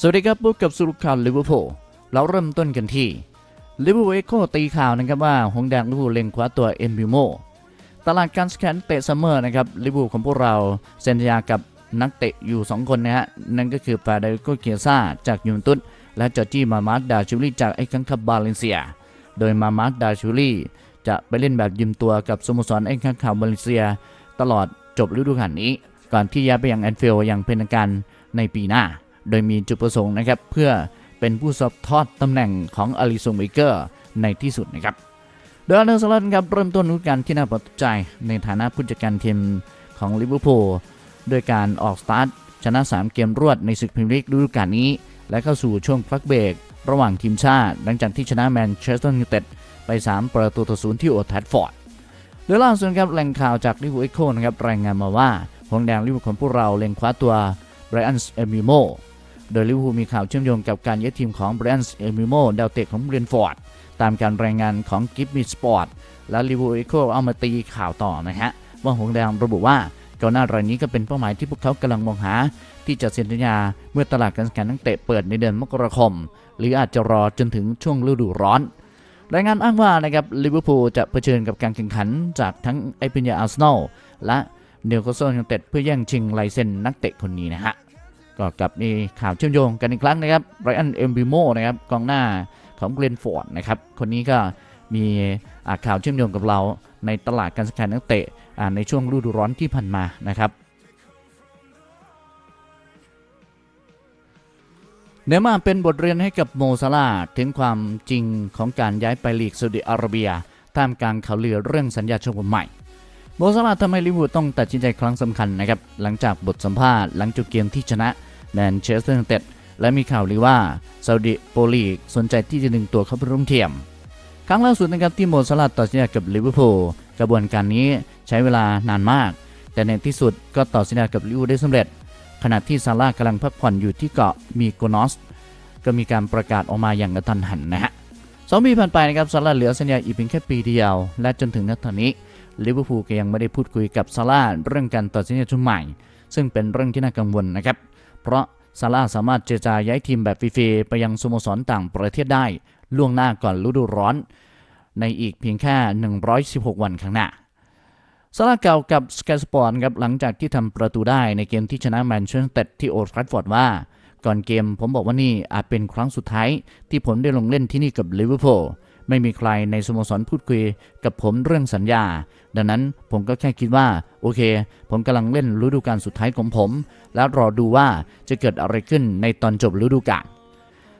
สวัสดีครับพบกับสุรุข่าวลิเวอร์พูลเราเริ่มต้นกันที่ลิเวอร์พูลเอ็กโคตีข่าวนะครับว่าหงแดงลิเวอร์พูลเล็งคว้าตัวเอ็นบิโมตลาดการสแกนเตะซัมเมอร์นะครับลิเวอร์พูลของพวกเราเซ็นสัญญากับนักเตะอยู่ 2 คนนะฮะ นั่นก็คือฟาเดรโกเกียซาจากยูเวนตุสและจอร์จี้มามาร์ดาชูลี่จากไอ้คังคับบาเลนเซีย โดยมามาร์ดาชูลี่จะไปเล่นแบบยืมตัวกับสโมสรไอ้คังคับบาเลนเซีย ตลอดจบฤดูกาลนี้ ก่อนที่ย้ายไปยังแอนฟิลด์อย่างเป็นทางการในปีหน้า โดยมีจุดประสงค์นะครับ เพื่อเป็นผู้สอบทอดตำแหน่งของอลิซงเบเกอร์ในที่สุดนะครับ โดยอาร์เนลสลันครับเริ่มต้นฤดูกาลที่น่าประทับใจในฐานะผู้จัดการทีมของลิเวอร์พูลด้วยการออกสตาร์ทชนะ 3 เกมรวดในศึกพรีเมียร์ลีกฤดูกาลนี้ และเข้าสู่ช่วงพักเบรกระหว่างทีมชาติ หลังจากที่ชนะแมนเชสเตอร์ยูไนเต็ดไป 3 ประตูต่อศูนย์ที่โอลด์แทรฟฟอร์ดโดยล่าสุดครับแหล่งข่าวจากลิเวอร์พูลเอ็กโคนะครับรายงานมาว่าหงแดงลิเวอร์พูลของพวกเราเล็งคว้าตัวไบรอันส์เอมิโม โดยลิเวอร์พูลมีข่าวเชื่อมโยงกับการย้ายทีมของไบรนส์เอมิโมดาวเตะของเรียนฟอร์ด ตามการรายงานของกิฟมีสปอร์ตและลิเวอร์พูลเอ็กโคเอามาตีข่าวต่อนะฮะ ว่าหงแดงระบุว่าก่อนหน้ารายนี้ก็เป็นเป้าหมายที่พวกเขากำลังมองหา ที่จะเซ็นสัญญาเมื่อตลาดการแข่งนักเตะเปิดในเดือนมกราคม หรืออาจจะรอจนถึงช่วงฤดูร้อนรายงานอ้างว่านะครับลิเวอร์พูลจะเผชิญกับการแข่งขันจากทั้งไอปิญญาอาร์เซนอลและเนวคาสเซิลยูเต็ดเพื่อแย่งชิงลายเซ็นนักเตะคนนี้นะฮะ ก็กลับมีข่าวเชื่อมโยงกันอีกครั้งนะครับไรอันเอมบิโมนะครับกองหน้าของเกรนฟอร์ดนะครับคนนี้ก็มีข่าวเชื่อมโยงกับเราในตลาดการสแกนนักเตะในช่วงฤดูร้อนที่ผ่านมานะครับเนื้อมาเป็นบทเรียนให้กับโมซาลาถึงความจริงของการย้ายไปลีกซาอุดิอาระเบียท่ามกลางข่าวลือเรื่องสัญญาฉบับใหม่โมซาลาทำให้ลิเวอร์พูลต้องตัดสินใจครั้งสำคัญนะครับหลังจากบทสัมภาษณ์หลังจบเกมที่ชนะ แมนเชสเตอร์ยูไนเต็ดและมีข่าวลือว่าซาอุดิโปลีกสนใจที่จะดึงตัวเข้าร่วมเทียม ครั้งล่าสุดนะครับที่โมซาลาตัดสินใจกับลิเวอร์พูลกระบวนการนี้ใช้เวลานานมาก แต่ในที่สุดก็ต่อสัญญากับลิเวอร์พูลได้สำเร็จ ขณะที่ซาร่ากำลังพักผ่อนอยู่ที่เกาะมีโกนอสก็มีการประกาศออกมาอย่างกระทันหันนะฮะสองปีผ่านไปนะครับซาร่าเหลือสัญญาอีกเพียงแค่ปีเดียว และจนถึงณตอนนี้ลิเวอร์พูลก็ยังไม่ได้พูดคุยกับซาร่าเรื่องการต่อสัญญาชุดใหม่ ซึ่งเป็นเรื่องที่น่ากังวลนะครับ เพราะซาร่าสามารถเจรจาย้ายทีมแบบฟรีๆไปยังสโมสรต่างประเทศได้ ล่วงหน้าก่อนฤดูร้อน ในอีกเพียงแค่ 116 วันข้างหน้าซาร่าเก่ากับสกายสปอร์ตครับหลังจากที่ทำประตูได้ในเกมที่ชนะแมนเชสเตอร์ที่โอลด์แทรฟฟอร์ดว่า ก่อนเกมผมบอกว่านี่อาจเป็นครั้งสุดท้ายที่ผมได้ลงเล่นที่นี่กับลิเวอร์พูล ไม่มีใครในสโมสรพูดคุยกับผมเรื่องสัญญา ดังนั้นผมก็แค่คิดว่า โอเค ผมกำลังเล่นฤดูกาลสุดท้ายของผม แล้วรอดูว่าจะเกิดอะไรขึ้นในตอนจบฤดูกาล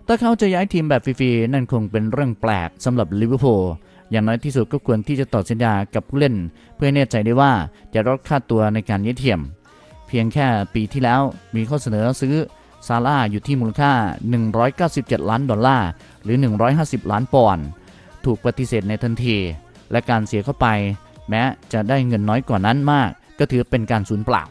ถ้าเขาจะย้ายทีมแบบฟรีๆนั่นคงเป็นเรื่องแปลกสำหรับลิเวอร์พูลอย่างน้อยที่สุดก็ควรที่จะต่อสัญญากับผู้เล่น เพื่อแน่ใจได้ว่าจะลดค่าตัวในการย้ายทีมเพียงแค่ปีที่แล้วมีข้อเสนอซื้อซาร่าอยู่ที่มูลค่า 197 ล้านดอลลาร์ หรือ 150 ล้านปอนด์ ถูกปฏิเสธในทันที และการเสียเข้าไป แม้จะได้เงินน้อยกว่านั้นมาก ก็ถือเป็นการสูญเปล่า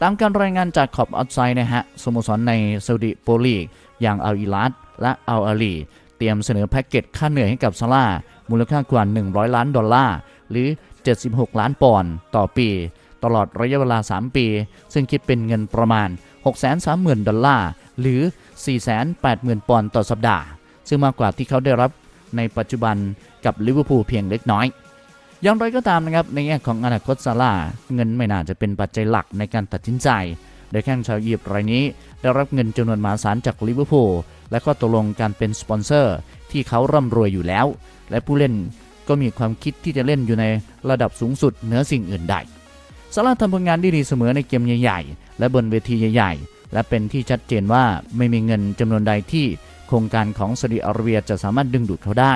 ตามการรายงานจากขอบออฟไซด์นะฮะสโมสรในซาอุดิโปลีกอย่างอัลอิลัดและอัลอาลีเตรียมเสนอแพ็กเกจค่าเหนื่อยให้กับซาร่ามูลค่ากว่า 100 ล้านดอลลาร์ หรือ 76 ล้านปอนด์ต่อปี ตลอดระยะเวลา 3 ปี ซึ่งคิดเป็นเงินประมาณ 630,000 ดอลลาร์ หรือ 480,000 ปอนด์ต่อสัปดาห์ ซึ่งมากกว่าที่เขาได้รับ ในปัจจุบันกับลิเวอร์พูลเพียงเล็กน้อยอย่างไรก็ตามนะครับในแง่ของอนาคตซาร่าเงินไม่น่าจะเป็นปัจจัยหลักในการตัดสินใจ โดยแข้งชาวอียิปต์รายนี้ ได้รับเงินจำนวนมหาศาลจากลิเวอร์พูลและก็ตกลงการเป็นสปอนเซอร์ที่เขาร่ำรวยอยู่แล้ว และผู้เล่นก็มีความคิดที่จะเล่นอยู่ในระดับสูงสุดเหนือสิ่งอื่นใดซาร่าทำผลงานได้ดีเสมอในเกมใหญ่ ๆ และบนเวทีใหญ่ ๆ และเป็นที่ชัดเจนว่าไม่มีเงินจำนวนใดที่ ครงการของซาอุดิอาระเบียจะสามารถดึงดูดเขาได้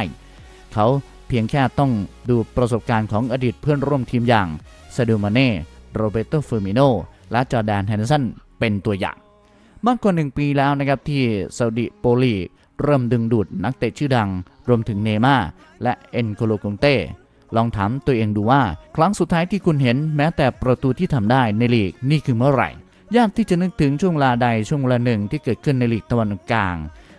เขาเพียงแค่ต้องดูประสบการณ์ของอดีตเพื่อนร่วมทีมอย่างซาดูมาเน่โรเบโตเฟอร์มิโนและจอร์แดนแฮนเดอร์สันเป็นตัวอย่างมากกว่าหนึ่งปีแล้วนะครับที่ซาอุดิโปลีเริ่มดึงดูดนักเตะชื่อดัง รวมถึงเนย์ม่าร์และเอ็นโคโลกงเต้ ลองถามตัวเองดูว่า ครั้งสุดท้ายที่คุณเห็นแม้แต่ประตูที่ทำได้ในลีกนี่คือเมื่อไหร่ ยากที่จะนึกถึงช่วงเวลาใดช่วงเวลาหนึ่งที่เกิดขึ้นในลีกตะวันออกกลาง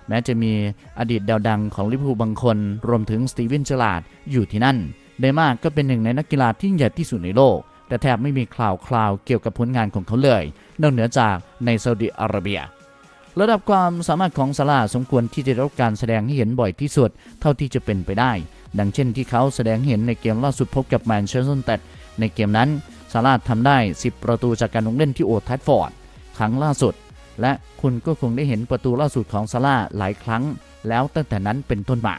แม้จะมีอดีตดาวดังของลิเวอร์พูลบางคน รวมถึงสตีเวนเจลาร์ดอยู่ที่นั่นเนมาร์ก็เป็นหนึ่งในนักกีฬาที่ใหญ่ที่สุดในโลก แต่แทบไม่มีข่าวคราวเกี่ยวกับผลงานของเขาเลย นอกเหนือจากในซาอุดิอาระเบีย ระดับความสามารถของซาร่าสมควรที่จะได้รับการแสดงให้เห็นบ่อยที่สุด เท่าที่จะเป็นไปได้ ดังเช่นที่เขาแสดงเห็นในเกมล่าสุดพบกับแมนเชสเตอร์ยูไนเต็ดในเกมนั้นซาร่าทำได้ 10 ประตูจากการลงเล่นที่โอทัฟฟอร์ด ครั้งล่าสุด และคุณก็คงได้เห็นประตูล่าสุดของซาร่าหลายครั้ง แล้วตั้งแต่นั้นเป็นต้นมา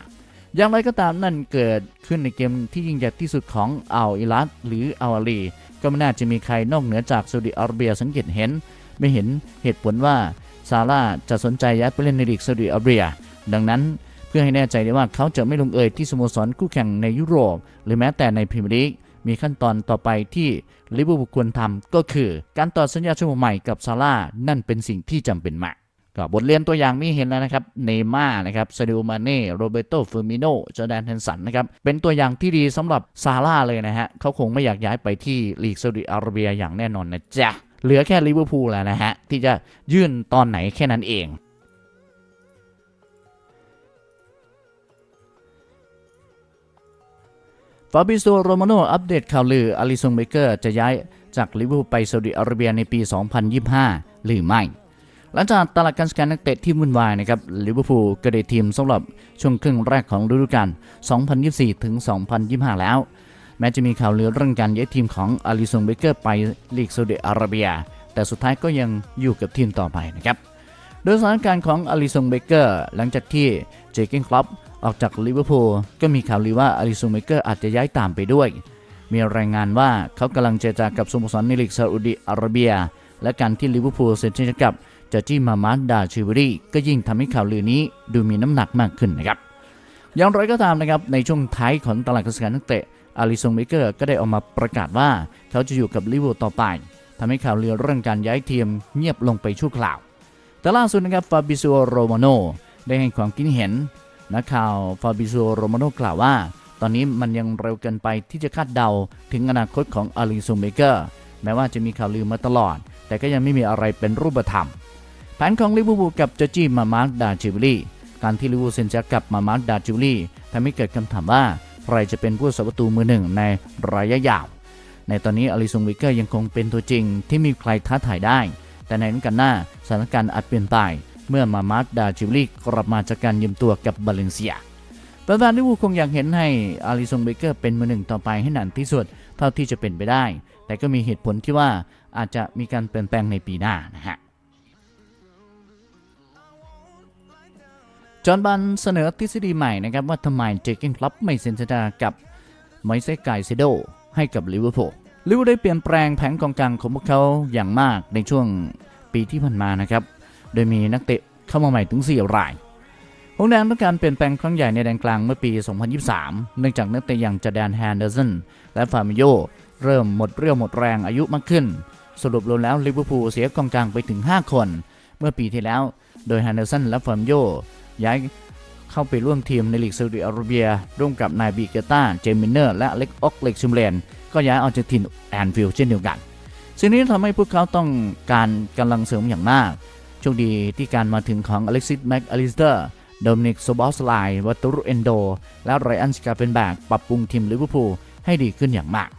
อย่างไรก็ตามนั่นเกิดขึ้นในเกมที่ยิ่งใหญ่ที่สุดของอัลอิลัดหรืออัลอาลีก็ไม่น่าจะมีใครนอกเหนือจากซาอุดิอาระเบียสังเกตเห็น ไม่เห็นเหตุผลว่าซาร่าจะสนใจย้ายไปเล่นในลีกซาอุดิอาระเบีย ดังนั้นเพื่อให้แน่ใจได้ว่าเขาจะไม่ลงเอยที่สโมสรคู่แข่งในยุโรป หรือแม้แต่ในพรีเมียร์ลีก มีขั้นตอนต่อไปที่ลิเวอร์พูลควรทำก็คือ การต่อสัญญาชั่วโมงใหม่กับซาร่านั่นเป็นสิ่งที่จำเป็นมากก็บทเรียนตัวอย่างนี้เห็นแล้วนะครับ เนม่านะครับซาดิโอมาเน่ โรเบโตเฟอร์มิโนจอแดนเฮนสันนะครับ เป็นตัวอย่างที่ดีสำหรับซาร่าเลยนะฮะ เขาคงไม่อยากย้ายไปที่ลีกซาอุดิอาระเบียอย่างแน่นอนนะจ๊ะ เหลือแค่ลิเวอร์พูลแล้วนะฮะ ที่จะยื่นตอนไหนแค่นั้นเอง ฟาบิโซโรมาโนอัปเดตข่าวลืออลิซงเบเกอร์จะย้ายจากลิเวอร์พูลไปซาอุดิอาระเบียในปี 2025 หรือไม่ หลังจากตลาดการสแกนนักเตะที่วุ่นวายนะครับลิเวอร์พูลก็ได้ทีมสำหรับช่วงครึ่งแรกของฤดูกาล 2024 ถึง 2025 แล้ว แม้จะมีข่าวลือเรื่องการย้ายทีมของอลิซงเบเกอร์ไปลีกซาอุดิอาระเบีย แต่สุดท้ายก็ยังอยู่กับทีมต่อไปนะครับโดยสถานการณ์ของอลิซงเบเกอร์หลังจากที่เจเกนคลับ ออกจากลิเวอร์พูลก็มีข่าวลือว่าอลิซงเบเกอร์อาจจะย้ายตามไปด้วย มีรายงานว่าเขากำลังเจรจากับสโมสรในลีกซาอุดิอาระเบีย และการที่ลิเวอร์พูลเซ็นสัญญากับจอร์จิมามาดาชิวรีก็ยิ่งทำให้ข่าวลือนี้ดูมีน้ำหนักมากขึ้นนะครับอย่างไรก็ตามนะครับในช่วงท้ายของตลาดกระแสนักเตะอาริซงเบเกอร์ก็ได้ออกมาประกาศว่าเขาจะอยู่กับลิเวอร์พูลต่อไปทำให้ข่าวลือเรื่องการย้ายทีมเงียบลงไปชั่วคราว แต่ล่าสุดนะครับฟาบิโซโรมาโนได้ให้ความคิดเห็น นักข่าวฟาบิโซโรมาโนกล่าวว่า ตอนนี้มันยังเร็วเกินไปที่จะคาดเดาถึงอนาคตของอาริซงเบเกอร์แม้ว่าจะมีข่าวลือมาตลอด แต่ก็ยังไม่มีอะไรเป็นรูปธรรม แผนของลิเวอร์พูลกับจอร์จีมามาร์ดดาจิวลีการที่ลิเวอร์พูลเซ็นสัญญากับมามาร์ดดาจิวลีทำให้เกิดคำถามว่าใครจะเป็นผู้สัประตูมือหนึ่งในระยะยาว ในตอนนี้อลิซงวิกเกอร์ยังคงเป็นตัวจริงที่มีใครท้าทายได้ แต่ในนั้นกันหน้าสถานการณ์อาจเปลี่ยนไป เมื่อมามาร์ดดาจิวลีกลับมาจากการยืมตัวกับบาเลนเซียแฟนๆลิเวอร์พูลคงอยากเห็นให้อาริซงเบเกอร์เป็นมือหนึ่งต่อไปให้นานที่สุดเท่าที่จะเป็นไปได้ แต่ก็มีเหตุผลที่ว่าอาจจะมีการเปลี่ยนแปลงในปีหน้านะฮะจอห์นบันเสนอทฤษฎีใหม่นะครับว่าทำไมเจเกนคลับไม่เซ็นสัญญากับไมเซไกเซโดให้กับลิเวอร์พูลลิเวอร์ได้เปลี่ยนแปลงแผนกองกลางของพวกเขาอย่างมากในช่วงปีที่ผ่านมานะครับ โดยมีนักเตะเข้ามาใหม่ถึง 4 รายหงแดงต้องการเปลี่ยนแปลงครั้งใหญ่ในแดนกลางเมื่อปี 2023 เนื่องจากนักเตะอย่างจาแดนแฮนเดอร์สันและฟามิโยเริ่มหมดเรี่ยวหมดแรงอายุมากขึ้น สรุปรวมแล้วลิเวอร์พูลเสียกองกลางไปถึง 5 คน เมื่อปีที่แล้ว โดยแฮนเดอร์สันและฟามิโยย้ายเข้าไปร่วมทีมในลีกซาอุดิอาระเบีย ร่วมกับนายบีเกต้า เจมินเนอร์ และเล็กออกเล็กซิมเลน ก็ย้ายออกจากทีมแอนฟิลด์เช่นเดียวกัน สิ่งนี้ทำให้พวกเขาต้องการกำลังเสริมอย่างมาก โชคดีที่การมาถึงของอเล็กซิสแม็กอลิสเตอร์โดมินิกโซบอสไลวัตตุรุเอนโด และไรอันสกาเปนแบกปรับปรุงทีมลิเวอร์พูลให้ดีขึ้นอย่างมาก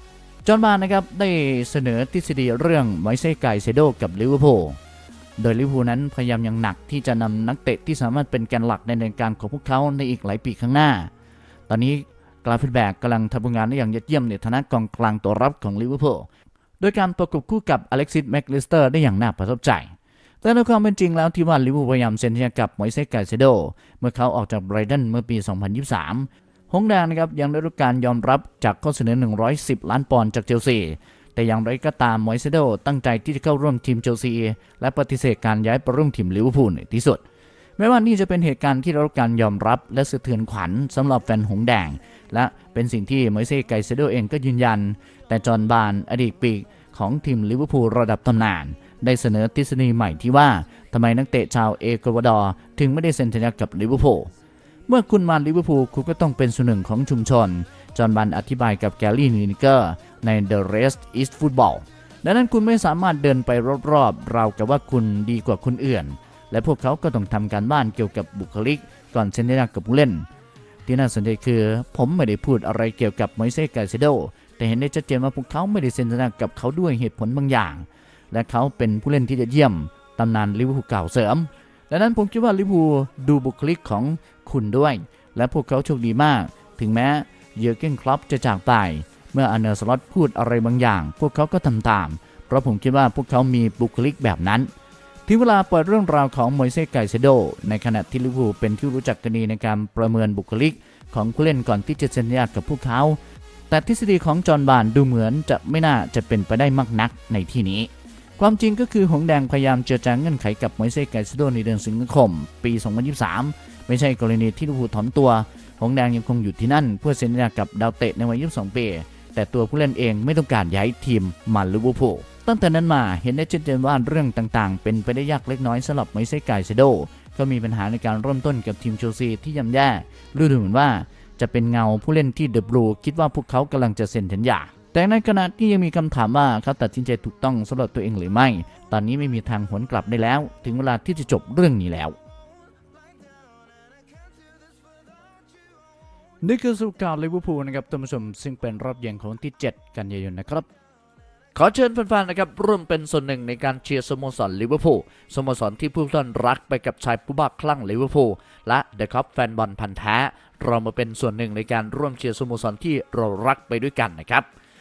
จอห์นบานนะครับได้เสนอทฤษฎีเรื่องไมเซไกเซโดกับลิเวอร์พูลโดยลิเวอร์พูลนั้นพยายามอย่างหนักที่จะนำนักเตะที่สามารถเป็นแกนหลักในแนการของพวกเขาในอีกหลายปีข้างหน้า ตอนนี้กราฟินแบกกำลังทำงานได้อย่างยอดเยี่ยมในฐานะกองกลางตัวรับของลิเวอร์พูลโดยการประกบคู่กับอเล็กซิสแม็กลิสเตอร์ได้อย่างน่าประทับใจ แต่ในความเป็นจริงแล้วที่ว่าลิเวอร์พูลพยายามเซ็นสัญญากับมอยเซสกาเซโดเมื่อเขาออกจากไบรตันเมื่อปี 2023หงแดงนะครับยังได้รับการยอมรับจากข้อเสนอ 110 ล้านปอนด์จากเชลซีแต่อย่างไรก็ตามมอยเซโดตั้งใจที่จะเข้าร่วมทีมเชลซีและปฏิเสธการย้ายไปร่วมทีมลิเวอร์พูลในที่สุดแม้ว่านี่จะเป็นเหตุการณ์ที่ได้รับการยอมรับและสะเทือนขวัญสำหรับแฟนหงแดง และเป็นสิ่งที่มอยเซไกเซโดเองก็ยืนยัน แต่จอห์นบานอดีตปีกของทีมลิเวอร์พูลระดับตำนาน ได้เสนอทฤษฎีใหม่ที่ว่าทำไมนักเตะชาวเอกวาดอร์ถึงไม่ได้เซ็นสัญญากับลิเวอร์พูลเมื่อคุณมาลิเวอร์พูลคุณก็ต้องเป็นส่วนหนึ่งของชุมชน จอห์นบันอธิบายกับแกลลี่นิเกอร์ใน The Rest is Football ดังนั้นคุณไม่สามารถเดินไปรอบๆเราวกับว่าคุณดีกว่าคนอื่น และพวกเขาก็ต้องทำการบ้านเกี่ยวกับบุคลิก ก่อนเซ็นสัญญากับผู้เล่น ที่น่าสนใจคือ ผมไม่ได้พูดอะไรเกี่ยวกับมอยเซกาเซโดแต่เห็นได้ชัดเจนว่าพวกเขาไม่ได้เซ็นสัญญากับเขาด้วยเหตุผลบางอย่าง และเขาเป็นผู้เล่นที่จะเยี่ยมตำนานลิเวอร์พูลเก่าเสริม ดังนั้นผมคิดว่าลิเวอร์พูลดูบุคลิกของคุณด้วย และพวกเขาโชคดีมาก ถึงแม้เยอร์เกนคล็อปจะจากไป เมื่ออันเนอร์สล็อตพูดอะไรบางอย่าง พวกเขาก็ทำตาม เพราะผมคิดว่าพวกเขามีบุคลิกแบบนั้นถึงเวลาเปิดเรื่องราวของมอยเซสไกเซโด ในขณะที่ลิเวอร์พูลเป็นที่รู้จักกันดีในการประเมินบุคลิกของผู้เล่นก่อนที่จะเซ็นสัญญากับพวกเขา แต่ทฤษฎีของจอห์นบานดูเหมือนจะไม่น่าจะเป็นไปได้มากนักในที่นี้ ความจริงก็คือหงแดงพยายามเจรจาเงื่อนไขกับมอยเซสไกเซโดในเดือนสิงหาคม ปี 2023 ไม่ใช่กรณีที่ลิเวอร์พูลถอนตัว หงแดงยังคงอยู่ที่นั่น เพื่อเซ็นสัญญากับดาวเตะในวัย 22 ปี แต่ตัวผู้เล่นเองไม่ต้องการย้ายทีมมาลิเวอร์พูลตั้งแต่นั้นมาเห็นได้ชัดเจนว่าเรื่องต่างๆ เป็นไปได้ยากเล็กน้อยสำหรับไมเซกายเซโดก็มีปัญหาในการเริ่มต้นกับทีมเชลซีที่ย่ำแย่รู้ดูเหมือนว่าจะเป็นเงาผู้เล่นที่เดอะบลูคิดว่าพวกเขากำลังจะเซ็นสัญญา แต่ในขณะที่ยังมีคำถามว่าเขาตัดสินใจถูกต้องสำหรับตัวเองหรือไม่ ตอนนี้ไม่มีทางหวนกลับได้แล้ว ถึงเวลาที่จะจบเรื่องนี้แล้วนี่คือสุขาวลิเวอร์พูลนะครับท่านผู้ชมซึ่งเป็นรอบเย็นของที่ 7 กันยายนนะครับ ขอเชิญแฟนๆนะครับร่วมเป็นส่วนหนึ่งในการเชียร์สโมสรลิเวอร์พูลสโมสรที่ผู้ท่านรักไปกับชายผู้บ้าคลั่งลิเวอร์พูลและเดอะคัพแฟนบอลพันธ์แท้ เรามาเป็นส่วนหนึ่งในการร่วมเชียร์สโมสรที่เรารักไปด้วยกันนะครับ